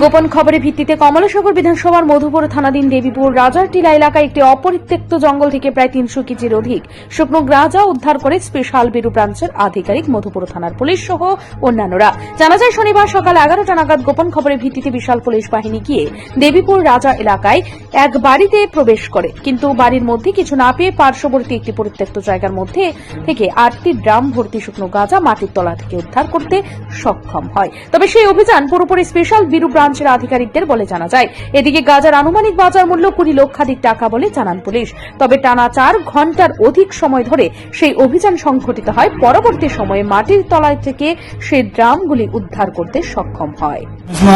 গোপন খবরের ভিত্তিতে কমলাসাগর বিধানসভার মধুপুর থানাধীন দেবীপুর রাজারটিলা এলাকায় একটি অপরিত্যক্ত জঙ্গল থেকে প্রায় তিনশো কেজির অধিক শুকনো গাঁজা উদ্ধার করে স্পেশাল ব্যুরো ব্রাঞ্চের আধিকারিক মধুপুর থানার পুলিশ সহ অন্যান্যরা। জানা যায়, শনিবার সকাল এগারোটা নাগাদ গোপন খবরের ভিত্তিতে বিশাল পুলিশ বাহিনী গিয়ে দেবীপুর রাজা এলাকায় এক বাড়িতে প্রবেশ করে। কিন্তু বাড়ির মধ্যে কিছু না পেয়ে পার্শ্ববর্তী একটি পরিত্যক্ত জায়গার মধ্যে থেকে আটটি ড্রাম ভর্তি শুকনো গাঁজা মাটির তলা থেকে উদ্ধার করতে সক্ষম হয়। তবে সেই অভিযান পুরোপুরি স্পেশাল ব্যুরো ব্রাঞ্চের আধিকারিকদের বলে জানা যায়। এদিকে গাজার আনুমানিক বাজার মূল্য কুড়ি লক্ষাধিক টাকা বলে জানান পুলিশ। তবে টানা চার ঘণ্টার অধিক সময় ধরে সেই অভিযান সংঘটিত হয়। পরবর্তী সময়ে মাটির তলায় থেকে সেই ড্রামগুলি উদ্ধার করতে সক্ষম হয়।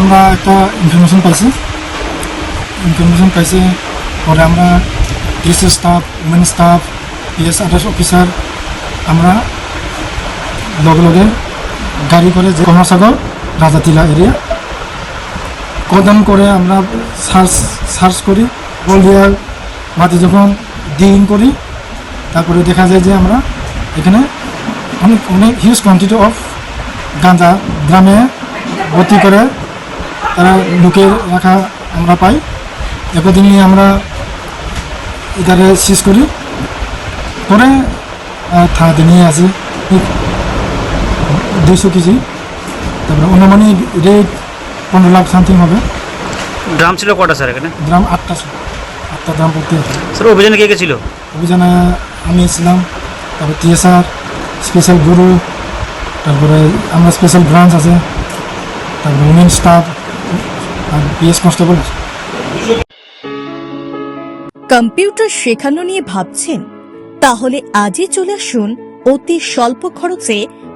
আমরা একটা ইনফরমেশন পাইছি। ইনফরমেশন পাইছি, পরে আমরা DS staff women staff PS আঠাশ অফিসার আমরা লগে লগে গাড়ি করে যে কমলাসাগর, রাজাতিলা এরিয়া কদম করে আমরা সার্চ সার্চ করি বলিয়ার মাটি যখন ডিলিং করি তারপরে দেখা যায় যে আমরা এখানে অনেক অনেক হিউজ কোয়ান্টিটি অফ গাঁজা গ্রামে ভর্তি করে তারা ঢুকে রাখা আমরা পাই। একদিন নিয়ে আমরা এটারে সিজ করি। আহ, থানাতে নিয়ে আসি। দুইশো কেজি। তারপরে অনুমানিক রেট পনেরো লাখ সামথিং হবে? ড্রাম ছিল কটা স্যার এখানে? গ্রাম আটটা আটটা গ্রাম করতে আছে। স্যার অভিযানে কে কে ছিল? অভিযানে আমি ছিলাম তারপর টিএসআর স্পেশাল গুরু তারপরে আমরা স্পেশাল ব্রাঞ্চ আছে তারপরে উমেন স্টাফ আর পিএস কনস্টেবল। কম্পিউটার শেখানো নিয়ে ভাবছেন? তাহলে আজই চলে আসুন অতি স্বল্প খরচে